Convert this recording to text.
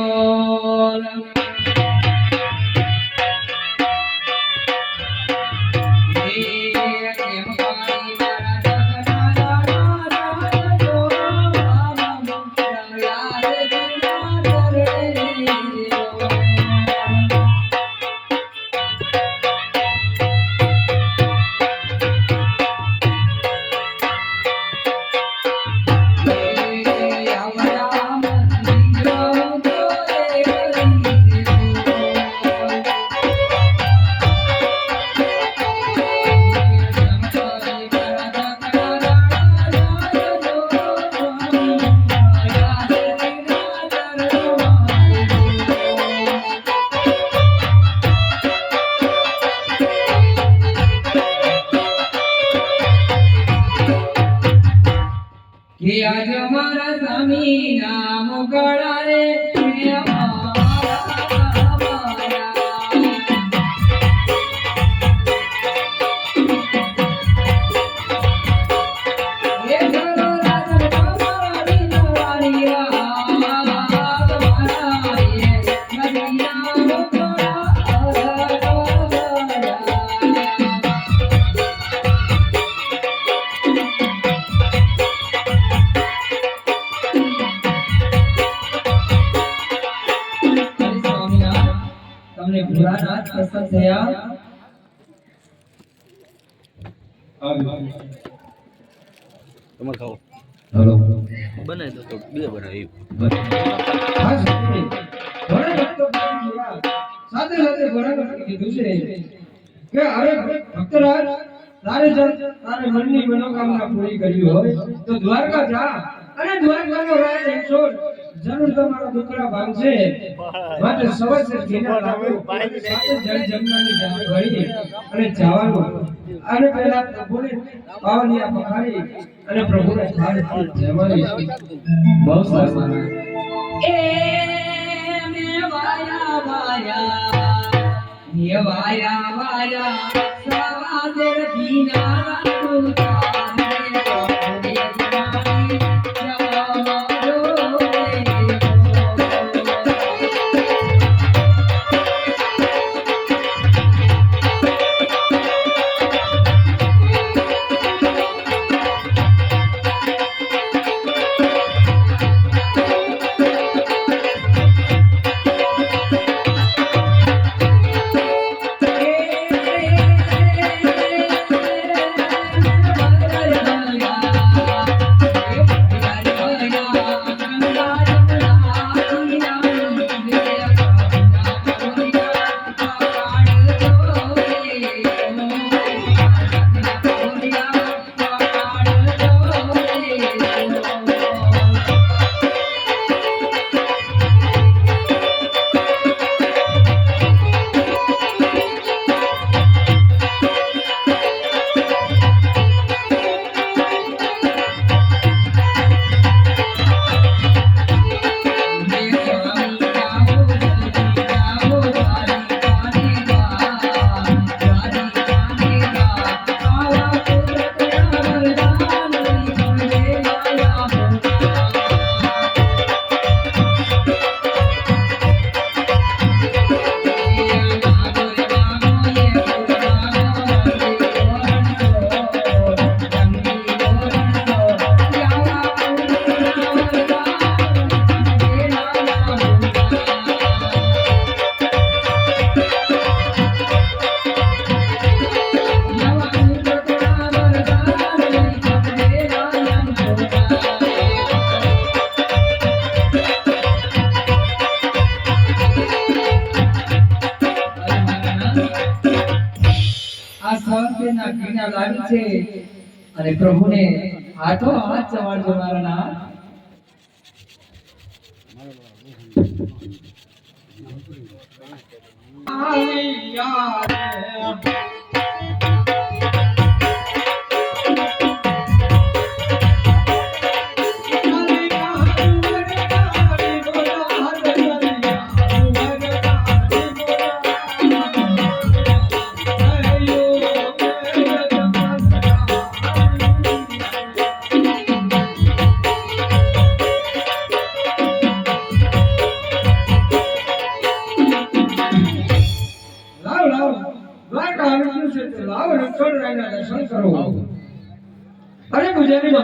કે આજ મારા સ્વામી નામ કળા રે. ભોળાનાથ પ્રસન્ન થયા તમે ખાઓ હલો બનાવી દો તો બે બનાવી. સાથે સાથે ભક્તો કીધું છે કે અરે ભક્તરાજ તારે તારે મનની મનોકામના પૂરી કરવી હોય તો દ્વારકા જા અને દ્વારકાનો રાજ જરૂર તમારો દુખડા ભાંગશે માટે સવસે ઘીના લાડુ સાથે જળ જમનાની જામે ભરી અને જવાનું. અને પહેલા પ્રભુને પાવલિયા પખારી અને પ્રભુને થાળ જમાવી બહુ સરસ એ મે વાયા વાયા મે વાયા વાયા સવાદર બીના રાડુ ના ઘીના લાવી છે. અને પ્રભુને હાથો હાથ ચવાડ મારા ના રાયના દર્શન કરો અરે પૂજારી